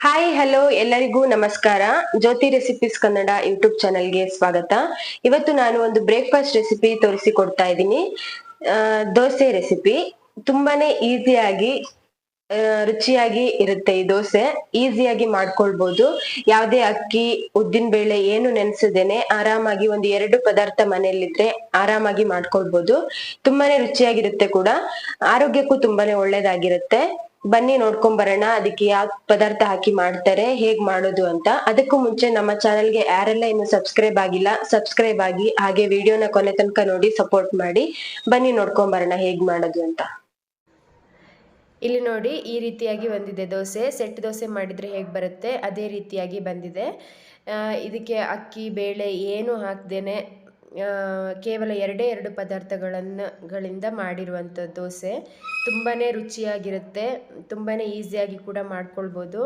Hi hello ಎಲ್ಲರಿಗೂ ನಮಸ್ಕಾರ. ಜ್ಯೋತಿ recipes Kannada YouTube ಚಾನೆಲ್ಗೆ ಸ್ವಾಗತ. ಇವತ್ತು ನಾನು ಒಂದು ಬ್ರೇಕ್ಫಾಸ್ಟ್ ರೆಸಿಪಿ ತೋರಿಸಿಕೊಡ್ತಾ ಇದ್ದೀನಿ. ದೋಸೆ ರೆಸಿಪಿ ತುಂಬಾನೇ ಈಸಿಯಾಗಿ ರುಚಿಯಾಗಿ ಇರುತ್ತೆ ಈ ದೋಸೆ. ಈಸಿಯಾಗಿ ಮಾಡ್ಕೊಳ್ಬಹುದು ಯಾವುದೇ ಅಕ್ಕಿ ಉದ್ದಿನ ಬೇಳೆ ಏನು ನೆನೆಸದೇನೆ ಆರಾಮಾಗಿ ಒಂದು ಎರಡು ಪದಾರ್ಥ ಮನೆಯಲ್ಲಿದ್ರೆ ಆರಾಮಾಗಿ ಮಾಡ್ಕೊಳ್ಬಹುದು ತುಂಬಾನೇ ರುಚಿಯಾಗಿರುತ್ತೆ ಕೂಡ. ಆರೋಗ್ಯಕ್ಕೂ ತುಂಬಾನೇ ಒಳ್ಳೇದಾಗಿರುತ್ತೆ. ಬನ್ನಿ ನೋಡ್ಕೊಂಡ್ ಬರೋಣ. ಅದಕ್ಕೆ ಯಾವ ಪದಾರ್ಥ ಹಾಕಿ ಮಾಡ್ತಾರೆ, ಹೇಗ್ ಮಾಡೋದು ಅಂತ. ಅದಕ್ಕೂ ಮುಂಚೆ ನಮ್ಮ ಚಾನೆಲ್ಗೆ ಯಾರೆಲ್ಲ ಇನ್ನು ಸಬ್ಸ್ಕ್ರೈಬ್ ಆಗಿಲ್ಲ ಸಬ್ಸ್ಕ್ರೈಬ್ ಆಗಿ ಹಾಗೆ ವಿಡಿಯೋನ ಕೊನೆ ತನಕ ನೋಡಿ ಸಪೋರ್ಟ್ ಮಾಡಿ. ಬನ್ನಿ ನೋಡ್ಕೊಂಡ್ ಬರೋಣ ಹೇಗ್ ಮಾಡೋದು ಅಂತ. ಇಲ್ಲಿ ನೋಡಿ ಈ ರೀತಿಯಾಗಿ ಬಂದಿದೆ ದೋಸೆ. ಸೆಟ್ ದೋಸೆ ಮಾಡಿದರೆ ಹೇಗೆ ಬರುತ್ತೆ? ಅದೇ ರೀತಿಯಾಗಿ ಬಂದಿದೆ. ಇದಕ್ಕೆ ಅಕ್ಕಿ, ಬೇಳೆ ಏನು ಹಾಕ್ದೇನೆ ಕೇವಲ ಎರಡೇ ಎರಡು ಪದಾರ್ಥಗಳನ್ನು ಗಳಿಂದ ಮಾಡಿರುವಂಥ ದೋಸೆ. ತುಂಬಾ ರುಚಿಯಾಗಿರುತ್ತೆ. ತುಂಬಾ ಈಸಿಯಾಗಿ ಕೂಡ ಮಾಡ್ಕೊಳ್ಬೋದು.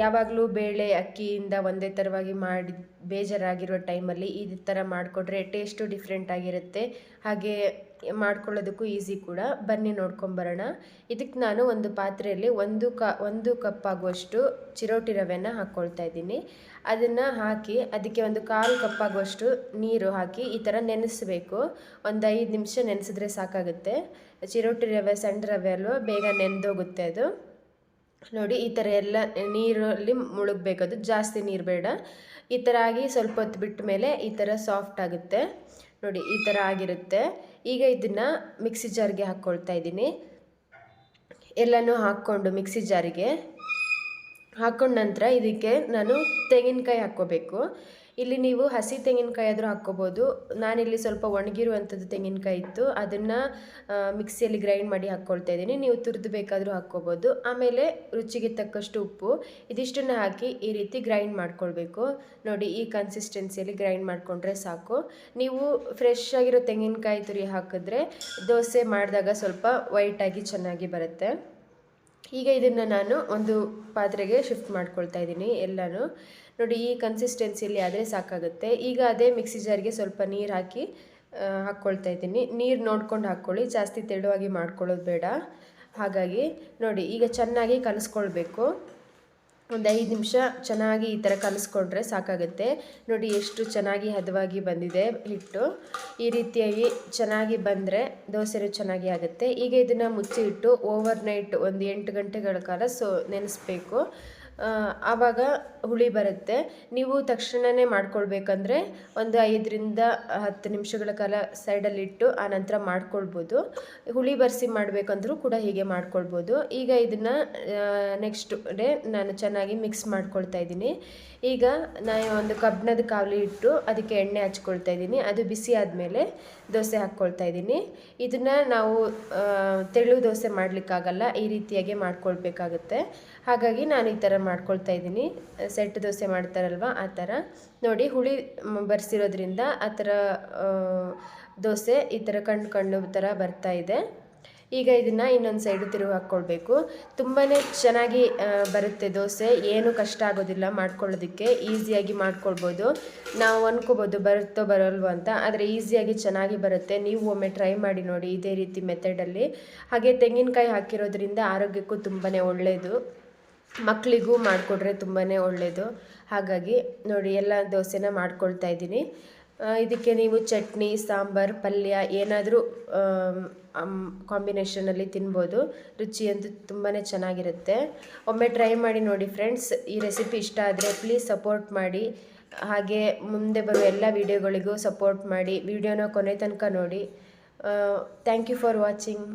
ಯಾವಾಗಲೂ ಬೇಳೆ ಅಕ್ಕಿಯಿಂದ ಒಂದೇ ಥರವಾಗಿ ಮಾಡಿ, ಬೇಜಾರಾಗಿರೋ ಟೈಮಲ್ಲಿ ಈ ಥರ ಮಾಡಿಕೊಟ್ರೆ ಟೇಸ್ಟು ಡಿಫ್ರೆಂಟ್ ಆಗಿರುತ್ತೆ. ಹಾಗೆ ಮಾಡ್ಕೊಳ್ಳೋದಕ್ಕೂ ಈಸಿ ಕೂಡ. ಬನ್ನಿ ನೋಡ್ಕೊಂಬರೋಣ. ಇದಕ್ಕೆ ನಾನು ಒಂದು ಪಾತ್ರೆಯಲ್ಲಿ ಒಂದು ಕ, ಒಂದು ಕಪ್ ಆಗುವಷ್ಟು ಚಿರೋಟಿ ರವೆನ ಹಾಕ್ಕೊಳ್ತಾ ಇದ್ದೀನಿ. ಅದನ್ನು ಹಾಕಿ ಅದಕ್ಕೆ ಒಂದು ಕಾಲು ಕಪ್ ಆಗುವಷ್ಟು ನೀರು ಹಾಕಿ ಈ ಥರ ನೆನೆಸಬೇಕು. ಒಂದು ಐದು ನಿಮಿಷ ನೆನೆಸಿದ್ರೆ ಸಾಕಾಗುತ್ತೆ. ಚಿರೋಟಿ ರವೆ, ಸಣ್ಣ ರವೆ ಅಲ್ವ, ಬೇಗ ನೆನೆದೋಗುತ್ತೆ ಅದು. ನೋಡಿ, ಈ ಥರ ಎಲ್ಲ ನೀರಲ್ಲಿ ಮುಳುಗಬೇಕದು ಜಾಸ್ತಿ ನೀರು ಬೇಡ. ಈ ಥರ ಆಗಿ ಸ್ವಲ್ಪ ಹೊತ್ತು ಬಿಟ್ಟ ಮೇಲೆ ಈ ಥರ ಸಾಫ್ಟ್ ಆಗುತ್ತೆ. ನೋಡಿ, ಈ ಥರ ಆಗಿರುತ್ತೆ. ಈಗ ಇದನ್ನು ಮಿಕ್ಸಿ ಜಾರ್ಗೆ ಹಾಕ್ಕೊಳ್ತಾ ಇದ್ದೀನಿ. ಎಲ್ಲನೂ ಹಾಕ್ಕೊಂಡು ಮಿಕ್ಸಿ ಜಾರಿಗೆ ಹಾಕ್ಕೊಂಡ ನಂತರ ಇದಕ್ಕೆ ನಾನು ತೆಂಗಿನಕಾಯಿ ಹಾಕ್ಕೋಬೇಕು. ಇಲ್ಲಿ ನೀವು ಹಸಿ ತೆಂಗಿನಕಾಯಿ ಆದರೂ ಹಾಕ್ಕೋಬೋದು. ನಾನಿಲ್ಲಿ ಸ್ವಲ್ಪ ಒಣಗಿರುವಂಥದ್ದು ತೆಂಗಿನಕಾಯಿ ಇತ್ತು. ಅದನ್ನು ಮಿಕ್ಸಿಯಲ್ಲಿ ಗ್ರೈಂಡ್ ಮಾಡಿ ಹಾಕ್ಕೊಳ್ತಾ ಇದ್ದೀನಿ. ನೀವು ತುರಿದು ಬೇಕಾದರೂ ಹಾಕ್ಕೋಬೋದು. ಆಮೇಲೆ ರುಚಿಗೆ ತಕ್ಕಷ್ಟು ಉಪ್ಪು. ಇದಿಷ್ಟನ್ನು ಹಾಕಿ ಈ ರೀತಿ ಗ್ರೈಂಡ್ ಮಾಡ್ಕೊಳ್ಬೇಕು. ನೋಡಿ, ಈ ಕನ್ಸಿಸ್ಟೆನ್ಸಿಯಲ್ಲಿ ಗ್ರೈಂಡ್ ಮಾಡಿಕೊಂಡ್ರೆ ಸಾಕು. ನೀವು ಫ್ರೆಶ್ ಆಗಿರೋ ತೆಂಗಿನಕಾಯಿ ತುರಿ ಹಾಕಿದ್ರೆ ದೋಸೆ ಮಾಡಿದಾಗ ಸ್ವಲ್ಪ ವೈಟಾಗಿ ಚೆನ್ನಾಗಿ ಬರುತ್ತೆ. ಈಗ ಇದನ್ನು ನಾನು ಒಂದು ಪಾತ್ರೆಗೆ ಶಿಫ್ಟ್ ಮಾಡ್ಕೊಳ್ತಾ ಇದ್ದೀನಿ ಎಲ್ಲನೂ. ನೋಡಿ, ಈ ಕನ್ಸಿಸ್ಟೆನ್ಸಿಯಲ್ಲಿ ಆದರೆ ಸಾಕಾಗುತ್ತೆ. ಈಗ ಅದೇ ಮಿಕ್ಸಿ ಜಾರ್ಗೆ ಸ್ವಲ್ಪ ನೀರು ಹಾಕಿ ಹಾಕ್ಕೊಳ್ತಾ ಇದ್ದೀನಿ. ನೀರು ನೋಡ್ಕೊಂಡು ಹಾಕ್ಕೊಳ್ಳಿ ಜಾಸ್ತಿ ತೆಳುವಾಗಿ ಮಾಡ್ಕೊಳ್ಳೋದು ಬೇಡ. ಹಾಗಾಗಿ ನೋಡಿ, ಈಗ ಚೆನ್ನಾಗಿ ಕಲಿಸ್ಕೊಳ್ಬೇಕು. ಒಂದು ಐದು ನಿಮಿಷ ಚೆನ್ನಾಗಿ ಈ ಥರ ಕಲಿಸ್ಕೊಂಡ್ರೆ ಸಾಕಾಗುತ್ತೆ. ನೋಡಿ, ಎಷ್ಟು ಚೆನ್ನಾಗಿ ಹದವಾಗಿ ಬಂದಿದೆ ಹಿಟ್ಟು. ಈ ರೀತಿಯಾಗಿ ಚೆನ್ನಾಗಿ ಬಂದರೆ ದೋಸೆನೂ ಚೆನ್ನಾಗಿ ಆಗುತ್ತೆ. ಈಗ ಇದನ್ನು ಮುಚ್ಚಿ ಇಟ್ಟು ಓವರ್ ನೈಟ್ ಒಂದು ಎಂಟು ಗಂಟೆಗಳ ಕಾಲ ಸೊ ನೆನೆಸ್ಬೇಕು. ಆವಾಗ ಹುಳಿ ಬರುತ್ತೆ. ನೀವು ತಕ್ಷಣವೇ ಮಾಡ್ಕೊಳ್ಬೇಕಂದ್ರೆ ಒಂದು ಐದರಿಂದ ಹತ್ತು ನಿಮಿಷಗಳ ಕಾಲ ಸೈಡಲ್ಲಿಟ್ಟು ಆ ನಂತರ ಮಾಡ್ಕೊಳ್ಬೋದು. ಹುಳಿ ಬರಿಸಿ ಮಾಡಬೇಕಂದ್ರೂ ಕೂಡ ಹೀಗೆ ಮಾಡ್ಕೊಳ್ಬೋದು. ಈಗ ಇದನ್ನು ನೆಕ್ಸ್ಟ್ ಡೇ ನಾನು ಚೆನ್ನಾಗಿ ಮಿಕ್ಸ್ ಮಾಡ್ಕೊಳ್ತಾ ಇದ್ದೀನಿ. ಈಗ ನಾನು ಒಂದು ಕಬ್ಬಿಣದ ಕಾವಲಿ ಇಟ್ಟು ಅದಕ್ಕೆ ಎಣ್ಣೆ ಹಚ್ಕೊಳ್ತಾ ಇದ್ದೀನಿ. ಅದು ಬಿಸಿ ಆದಮೇಲೆ ದೋಸೆ ಹಾಕ್ಕೊಳ್ತಾ ಇದ್ದೀನಿ. ಇದನ್ನು ನಾವು ತೆಳು ದೋಸೆ ಮಾಡಲಿಕ್ಕಾಗಲ್ಲ, ಈ ರೀತಿಯಾಗಿ ಮಾಡ್ಕೊಳ್ಬೇಕಾಗುತ್ತೆ. ಹಾಗಾಗಿ ನಾನು ಈ ಥರ ಮಾಡ್ಕೊಳ್ತಾ ಇದ್ದೀನಿ. ಸೆಟ್ ದೋಸೆ ಮಾಡ್ತಾರಲ್ವ, ಆ ಥರ. ನೋಡಿ, ಹುಳಿ ಬರ್ಸಿರೋದ್ರಿಂದ ಆ ಥರ ದೋಸೆ ಈ ಥರ ಕಣ್ಣು ಕಣ್ಣು ಥರ ಬರ್ತಾ ಇದೆ. ಈಗ ಇದನ್ನು ಇನ್ನೊಂದು ಸೈಡು ತಿರುಗಿ ಹಾಕ್ಕೊಳ್ಬೇಕು. ತುಂಬಾ ಚೆನ್ನಾಗಿ ಬರುತ್ತೆ ದೋಸೆ. ಏನು ಕಷ್ಟ ಆಗೋದಿಲ್ಲ ಮಾಡ್ಕೊಳ್ಳೋದಕ್ಕೆ. ಈಸಿಯಾಗಿ ಮಾಡ್ಕೊಳ್ಬೋದು. ನಾವು ಅನ್ಕೋಬೋದು ಬರುತ್ತೋ ಬರಲ್ವೋ ಅಂತ. ಆದರೆ ಈಸಿಯಾಗಿ ಚೆನ್ನಾಗಿ ಬರುತ್ತೆ. ನೀವು ಒಮ್ಮೆ ಟ್ರೈ ಮಾಡಿ ನೋಡಿ, ಇದೇ ರೀತಿ ಮೆಥಡಲ್ಲಿ ಹಾಗೆ ತೆಂಗಿನಕಾಯಿ ಹಾಕಿರೋದ್ರಿಂದ ಆರೋಗ್ಯಕ್ಕೂ ತುಂಬಾ ಒಳ್ಳೆಯದು ಮಕ್ಕಳಿಗೂ ಮಾಡಿಕೊಟ್ರೆ ತುಂಬಾ ಒಳ್ಳೆಯದು ಹಾಗಾಗಿ ನೋಡಿ ಎಲ್ಲ ದೋಸೆನ ಮಾಡ್ಕೊಳ್ತಾ ಇದ್ದೀನಿ. ಇದಕ್ಕೆ ನೀವು ಚಟ್ನಿ, ಸಾಂಬಾರು, ಪಲ್ಯ ಏನಾದರೂ ಕಾಂಬಿನೇಷನಲ್ಲಿ ತಿನ್ಬೋದು. ರುಚಿ ಅಂತೂ ತುಂಬಾ ಚೆನ್ನಾಗಿರುತ್ತೆ. ಒಮ್ಮೆ ಟ್ರೈ ಮಾಡಿ ನೋಡಿ ಫ್ರೆಂಡ್ಸ್ ಈ ರೆಸಿಪಿ ಇಷ್ಟ ಆದರೆ ಪ್ಲೀಸ್ ಸಪೋರ್ಟ್ ಮಾಡಿ. ಹಾಗೆ ಮುಂದೆ ಬರುವ ಎಲ್ಲ ವೀಡಿಯೋಗಳಿಗೂ ಸಪೋರ್ಟ್ ಮಾಡಿ. ವಿಡಿಯೋನ ಕೊನೆ ತನಕ ನೋಡಿ. Thank you for watching